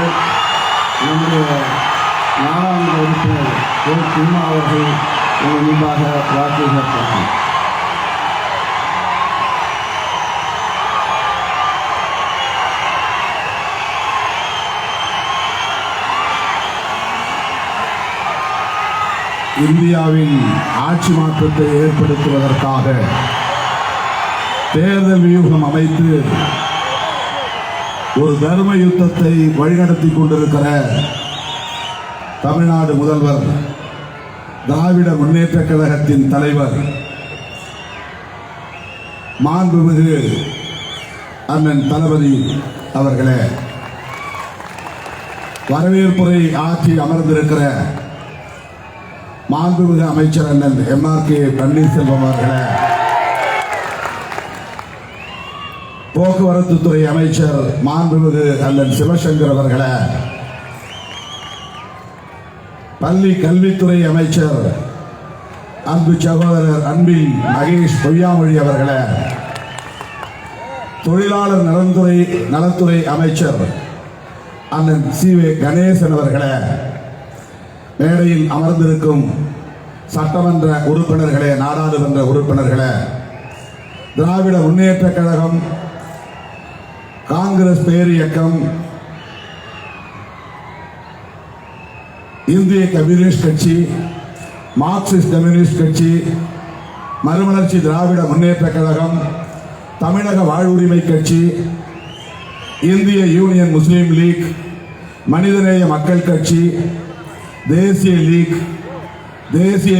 அவர்கள் நம்முடைய நாடாளுமன்ற உறுப்பினர் ஓ சிம்மா அவர்கள் உங்கள் முன்பாக வாக்கு சேர்த்தார்கள் இந்தியாவில் ஆட்சி மாற்றத்தை ஏற்படுத்துவதற்காக தேர்தல் வியூகம் அமைத்து ஒரு தர்ம யுத்தத்தை வழிநடத்தி கொண்டிருக்கிற தமிழ்நாடு முதல்வர் திராவிட முன்னேற்ற கழகத்தின் தலைவர் மாண்புமிகு அண்ணன் தளபதி அவர்களே. வரவேற்புரை ஆற்றி அமர்ந்திருக்கிற மாண்புமிகு அமைச்சர் அண்ணன் எம் ஆர் கே பன்னீர்செல்வம் அவர்களே. போக்குவரத்து துறை அமைச்சர் மாண்புமிகு அண்ணன் சிவசங்கர் அவர்களை பள்ளி கல்வித்துறை அமைச்சர் அன்பு சகோதரர் அன்பில் மகேஷ் பொய்யாமொழி அவர்களை தொழிலாளர் நலன்துறை நலத்துறை அமைச்சர் அண்ணன் சி வே கணேசன் அவர்களே மேடையில் அமர்ந்திருக்கும் சட்டமன்ற உறுப்பினர்களே நாடாளுமன்ற உறுப்பினர்களே திராவிட முன்னேற்ற கழகம் காங்கிரஸ் பேரியக்கம் இந்திய கம்யூனிஸ்ட் கட்சி மார்க்சிஸ்ட் கம்யூனிஸ்ட் கட்சி மறுமலர்ச்சி திராவிட முன்னேற்ற கழகம் தமிழக வாழ்வுரிமை கட்சி இந்திய யூனியன் முஸ்லீம் லீக் மனிதநேய மக்கள் கட்சி தேசிய லீக் தேசிய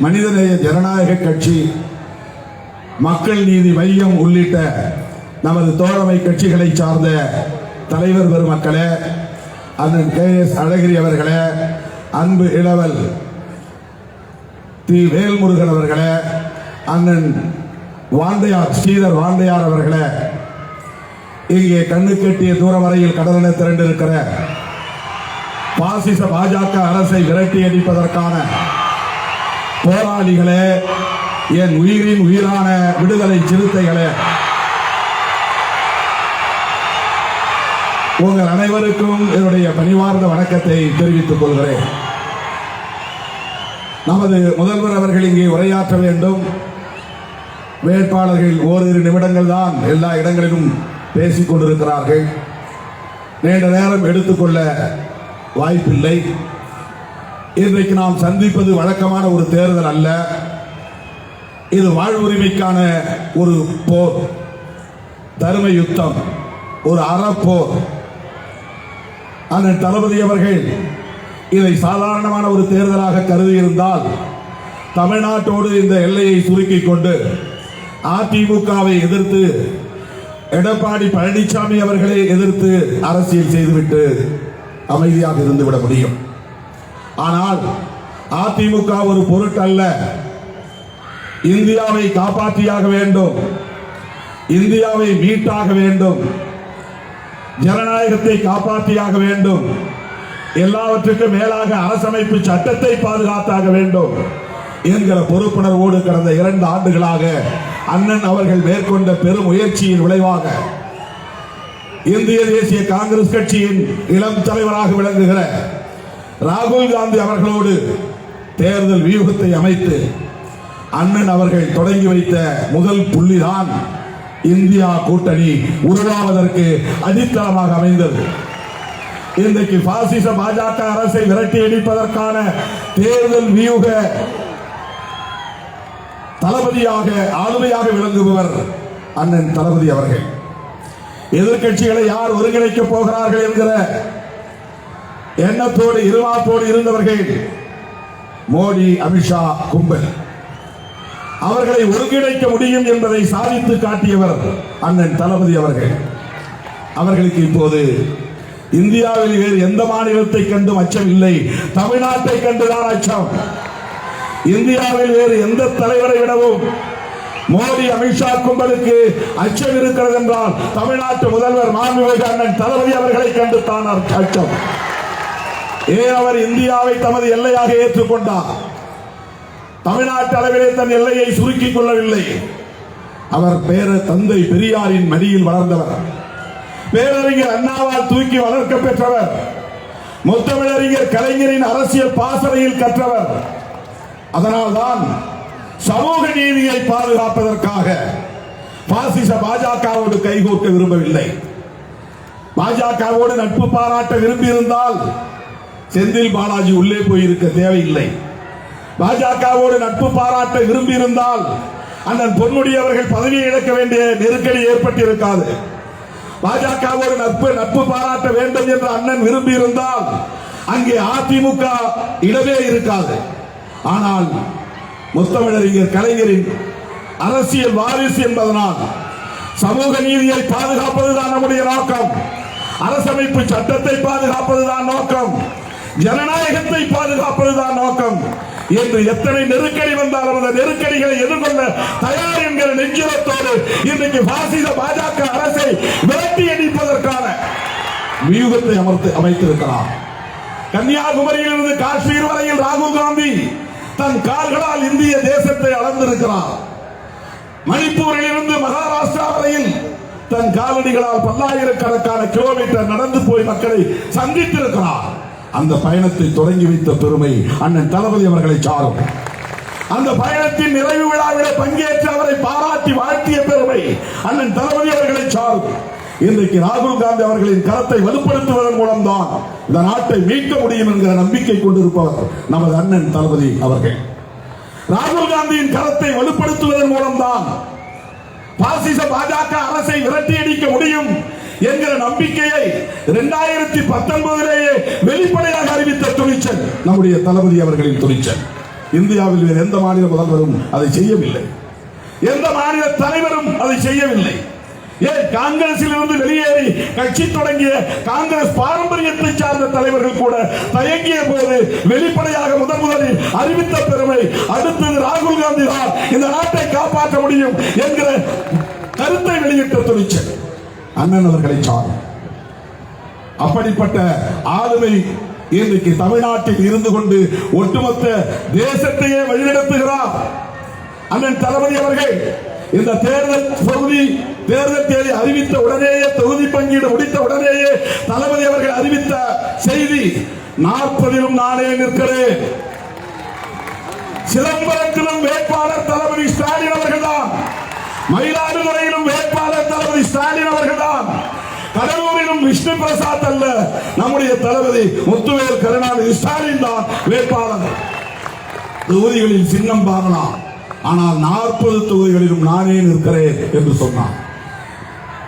மனிதநேய ஜனநாயக கட்சி மக்கள் நீதி மையம் உள்ளிட்ட நமது தோழமை கட்சிகளை சார்ந்த தலைவர் பெருமக்களே அண்ணன் கே எஸ் அழகிரி அவர்களே அன்பு இளவல் தி வேல்முருகன் அவர்களே அண்ணன் வாண்டையார் ஸ்ரீதர் வாண்டையார் அவர்களே இங்கே கண்ணு கட்டிய தூரம் வரையில் கடலென திரண்டிருக்கிற பாசிச பாஜக அரசை விரட்டி அடிப்பதற்கான போராளிகளே என் உயிரின் உயிரான விடுதலை சிறுத்தைகளே உங்கள் அனைவருக்கும் என்னுடைய பணிவார்ந்த வணக்கத்தை தெரிவித்துக் கொள்கிறேன். நமது முதல்வர் அவர்கள் இங்கே உரையாற்ற வேண்டும். வேட்பாளர்கள் ஓரிரு நிமிடங்கள் தான் எல்லா இடங்களிலும் பேசிக் கொண்டிருக்கிறார்கள். நீண்ட நேரம் எடுத்துக்கொள்ள வாய்ப்பில்லை. இன்றைக்கு நாம் சந்திப்பது வழக்கமான ஒரு தேர்தல் அல்ல. இது வாழ்வுரிமைக்கான ஒரு போர். தரும யுத்தம் ஒரு அறப்போர். அண்ணன் தளபதி அவர்கள் இதை சாதாரணமான ஒரு தேர்தலாக கருதியிருந்தால் தமிழ்நாட்டோடு இந்த எல்லையை சுருக்கிக் கொண்டு அதிமுகவை எதிர்த்து எடப்பாடி பழனிசாமி அவர்களை எதிர்த்து அரசியல் செய்துவிட்டு அமைதியாக இருந்துவிட முடியும். ஆனால் அதிமுக ஒரு பொருட்டல்ல. இந்தியாவை காப்பாற்றியாக வேண்டும். இந்தியாவை மீட்டாக வேண்டும். ஜனநாயகத்தை காப்பாற்றியாக வேண்டும். எல்லாவற்றுக்கும் மேலாக அரசமைப்பு சட்டத்தை பாதுகாத்தாக வேண்டும். என்கிற பொறுப்புணர்வோடு கடந்த இரண்டு ஆண்டுகளாக அண்ணன் அவர்கள் மேற்கொண்ட பெரும் முயற்சியின் விளைவாக இந்திய தேசிய காங்கிரஸ் கட்சியின் இளம் தலைவராக விளங்குகிற ராகுல் காந்தி அவர்களோடு தேர்தல் வியூகத்தை அமைத்து அண்ணன் அவர்கள் தொடங்கி வைத்த முதல் புள்ளிதான் இந்தியா கூட்டணி உருவாவதற்கு அடித்தளமாக அமைந்தது. இன்றைக்கு பாசிச பாஜக அரசை விரட்டி அடிப்பதற்கான தேர்தல் வியூக தளபதியாக ஆளுமையாக விளங்குபவர் அண்ணன் தளபதி அவர்கள். எதிர்க்கட்சிகளை யார் ஒருங்கிணைக்கப் போகிறார்கள் என்கிற எண்ணத்தோடு இருவாப்போடு இருந்தவர்கள் மோடி அமித்ஷா கும்பல். அவர்களை ஒருங்கிணைக்க முடியும் என்பதை சாதித்து காட்டியவர் அண்ணன் தளபதி அவர்கள். அவர்களுக்கு இப்போது இந்தியாவில் வேறு எந்த மாநிலத்தை கண்டும் அச்சம் இல்லை தமிழ்நாட்டை கண்டுதான் அச்சம். இந்தியாவில் வேறு எந்த தலைவரை விடவும் மோடி அமித்ஷா கும்பலுக்கு அச்சம் இருக்கிறது என்றால் தமிழ்நாட்டு முதல்வர் மாண்புமிகு அண்ணன் தளபதி அவர்களை கண்டு தான் அச்சம். ஏன் அவர் இந்தியாவை தமது எல்லையாக ஏற்றுக்கொண்டார்? தமிழ்நாட்டு அளவிலே தன் எல்லையை சுருக்கிக் கொள்ளவில்லை. அவர் பேர தந்தை பெரியாரின் மடியில் வளர்ந்தவர். பேரறிஞர் அண்ணாவால் தூக்கி வளர்க்க பெற்றவர். முத்தமிழறிஞர் கலைஞரின் அரசியல் பாசறையில் கற்றவர். அதனால்தான் சமூக நீதியை பாதுகாப்பதற்காக பாசிச பாஜகவோடு கைகோர்க்க விரும்பவில்லை. பாஜகவோடு நட்பு பாராட்ட விரும்பியிருந்தால் செந்தில் பாலாஜி உள்ளே போயிருக்க தேவையில்லை. பாஜகவோடு நட்பு பாராட்ட விரும்பியிருந்தால் அண்ணன் பொன்முடியவர்கள் பதவியை இழக்க வேண்டிய நெருக்கடி ஏற்பட்டிருக்காது. பாஜகவோடு நட்பு நட்பு பாராட்ட வேண்டும் என்று அண்ணன் விரும்பியிருந்தால் அங்கே அதிமுக இடமே இருக்காது. ஆனால் முத்தமிழறிஞர் கலைஞரின் அரசியல் வாரிசு என்பதனால் சமூக நீதியை பாதுகாப்பதுதான் நம்முடைய நோக்கம். அரசமைப்பு சட்டத்தை பாதுகாப்பதுதான் நோக்கம். ஜனநாயகத்தை பாதுகாப்பதுதான் நோக்கம். என்று எத்தனை நெருக்கடி வந்தாலும் அந்த நெருக்கடிகளை எதிர்கொள்ள தயார் என்கிற நெஞ்சுரத்தோடு இன்றைக்கு பாசித பாஜக அரசை விரட்டி அடிப்பதற்கான வியூகத்தை அமர்த்து அமைத்திருக்கிறார். கன்னியாகுமரியிலிருந்து காஷ்மீர் வரையில் ராகுல் காந்தி தன் கால்களால் இந்திய தேசத்தை அளந்திருக்கிறார். மணிப்பூரில் இருந்து மகாராஷ்டிரா வரையில் தன் காலடிகளால் பல்லாயிரக்கணக்கான கிலோமீட்டர் நடந்து போய் மக்களை சந்தித்திருக்கிறார். அந்த பயணத்தை தொடங்கி வைத்த பெருமை அண்ணன் தளபதி அவர்களை சாரும். அந்த பயணத்தின் நிறைவு விழாவில் பங்கேற்று அவரை பாராட்டி வாழ்த்திய பெருமை அண்ணன் தளபதி அவர்களை சாரும். இன்றைக்கு ராகுல் காந்தி அவர்களின் கரத்தை வலுப்படுத்துவதன் மூலம்தான் இந்த நாட்டை மீட்க முடியும் என்கிற நம்பிக்கை கொண்டிருப்பவர் நமது அண்ணன் தளபதி அவர்கள். ராகுல் காந்தியின் கரத்தை வலுப்படுத்துவதன் மூலம்தான் பாசிச பாஜக அரசை விரட்டியடிக்க முடியும் என்கிற நம்பிக்கையை இரண்டாயிரத்தி பத்தொன்பதிலேயே வெளிப்படையாக அறிவித்த துணிச்சல் நம்முடைய தளபதி அவர்களின் துணிச்சல். இந்தியாவில் வேறு எந்த மாநில முதல்வரும் அதை செய்யவில்லை. எந்த மாநில தலைவரும் அதை செய்யவில்லை. ஏன்? காங்கிரஸில் இருந்து வெளியேறி கட்சி தொடங்கிய காங்கிரஸ் பாரம்பரியத்தை சார்ந்த தலைவர்கள் கூட தயங்கிய போது வெளிப்படையாக முதன் முதலில் அறிவித்த பெருமை அடுத்தது ராகுல் காந்தி தான் இந்த நாட்டை காப்பாற்ற முடியும் என்கிற கருத்தை வெளியிட்ட துணிச்சல். அண்ணன் அவர்களை சாரும். அப்படிப்பட்ட ஆளுமை இன்றைக்கு தமிழ்நாட்டில் இருந்து கொண்டு ஒட்டுமொத்த தேசத்தையே வழிநடத்துகிறார். அண்ணன் தளபதி அவர்கள் இந்த தேர்தல் தொகுதி தேர்தல் தேதி அறிவித்த உடனேயே தொகுதி பங்கீடு முடித்த உடனேயே தளபதி அவர்கள் அறிவித்த செய்தி நாற்பதிலும் நானே நிற்கிறேன். சிதம்பரத்தில் வேட்பாளர் தளபதி ஸ்டாலின் அவர்கள்தான் மயிலாடுதுறையிலும் வேட்பாளர் தளபதி ஸ்டாலின் அவர்கள்தான் கடலூரிலும் விஷ்ணு பிரசாத் அல்ல. நம்முடைய தளபதி முத்துவேல் கருணாநிதி ஸ்டாலின் தான் வேட்பாளர். தொகுதிகளில் சின்னம் பாரலாம் ஆனால் நாற்பது தொகுதிகளிலும் நானே நிற்கிறேன் என்று சொன்னார்.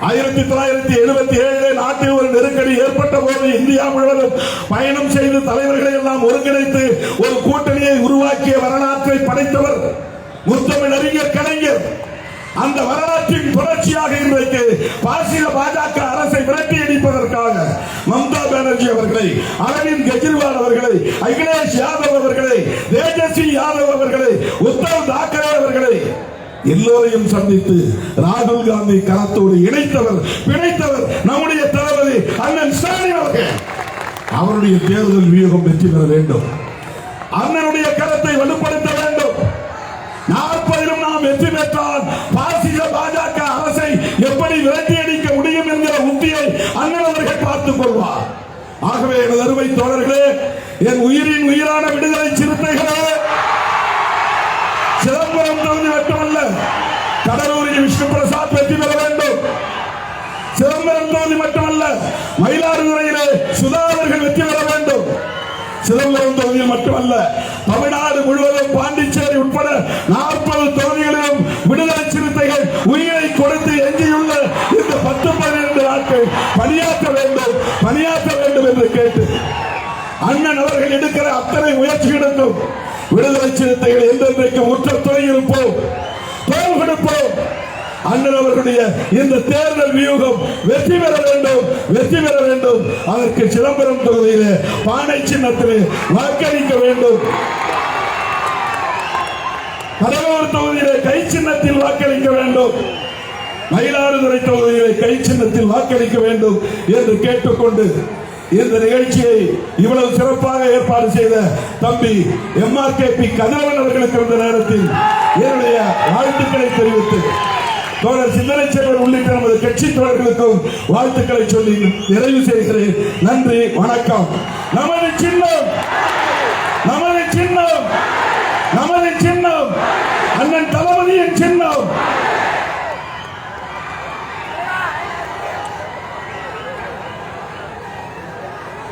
ஆயிரத்தி தொள்ளாயிரத்தி எழுபத்தி ஏழு நாட்டில் ஒரு நெருக்கடி ஏற்பட்ட போது இந்தியா முழுவதும் பயணம் செய்து தலைவர்களை எல்லாம் ஒருங்கிணைத்து ஒரு கூட்டணியை உருவாக்கிய வரலாற்றை படைத்தவர் முத்தமிழ் அறிஞர் கலைஞர். அந்த வரலாற்றின் தொடர்ச்சியாக இன்றைக்கு பாசில பாஜக அரசை விரட்டி அடிப்பதற்கு மம்தா அவர்களை அரவிந்த் கெஜ்ரிவால் அவர்களை அகிலேஷ் யாதவ் அவர்களை தேஜஸ்வி யாதவ் அவர்களை உத்தவ் தாக்கரே அவர்களை எல்லோரையும் சந்தித்து ராகுல் காந்தி கரத்தோடு இணைத்தவர் பிணைத்தவர் நம்முடைய தளபதி அண்ணன் ஸ்டாலின் அவர்கள். அவருடைய தேர்தல் வியூகம் வெற்றி பெற வேண்டும். அண்ணனுடைய கரத்தை வலுப்படுத்த வேண்டும். நாற்பதிலும் நாம் வெற்றி பெற்றால் பாசிக பாஜக அரசை எப்படி விரட்டி அடிக்க முடியும் என்கிற உத்தியை அண்ணன் அவர்கள் பார்த்துக் கொள்வார் ஆகவே எனது அருமை தோழர்களே என் உயிரின் உயிரான விடுதலை சிறுத்தைகளே சிதம்பரம் தொகுதி மட்டுமல்ல கடலூரில் விஷ்ணு பிரசாத் வெற்றி பெற வேண்டும். சிதம்பரம் தொகுதி மட்டுமல்ல மயிலாடுதுறையிலே சுதா அவர்கள் வெற்றி பெற வேண்டும். சிதம்பரம் தொகுதியில் மட்டுமல்ல தமிழ்நாடு முழுவதும் பாண்டிச்சேரி உட்பட நாற்பது தொகுதிகளிலும் விடுதலை சிறு பன்னிரண்டு பணியாற்ற வேண்டும் பணியாற்ற வேண்டும் என்று கேட்டு அண்ணன் அவர்கள் எடுக்கிற அத்தனை முயற்சிகளுக்கும் விடுதலை சிறுத்தைகள் என்றென்றைக்கு உற்ற துணை இருப்போம் தோல் கொடுப்போம். அண்ணன் அவர்களுடைய இந்த தேர்தல் வியூகம் வெற்றி பெற வேண்டும் வெற்றி பெற வேண்டும். அதற்கு சிதம்பரம் தொகுதியிலே பானை சின்னத்திலே வாக்களிக்க வேண்டும். கடலூர் தொகுதியிலே கை சின்னத்தில் வாக்களிக்க வேண்டும். மயிலாடுதுறை தொகுதியிலே கை சின்னத்தில் வாக்களிக்க வேண்டும் என்று கேட்டுக்கொண்டு இந்த நிகழ்ச்சியை இவ்வளவு சிறப்பாக ஏற்பாடு செய்த தம்பி எம்ஆர்கேபி கதிரவன் அவர்களுக்கு இந்த நேரத்தில் என்னுடைய வாழ்த்துக்களை தெரிவித்து தோழர் சிந்தனை செல்வர் உள்ளிட்ட நமது கட்சி தோழர்களுக்கும் வாழ்த்துக்களை சொல்லி நிறைவு செய்கிறேன். நன்றி வணக்கம். நமது சின்னம் நமது சின்னம் நமது சின்னம். அண்ணன் தளபதியின் சின்னம்.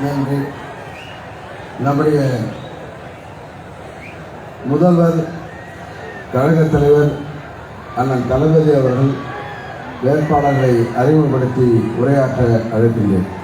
நன்றி. நம்முடைய முதல்வர் கழகத் தலைவர் அண்ணன் தளபதி அவர்கள் வேட்பாளர்களை அறிமுகப்படுத்தி உரையாற்ற அழைக்கின்றேன்.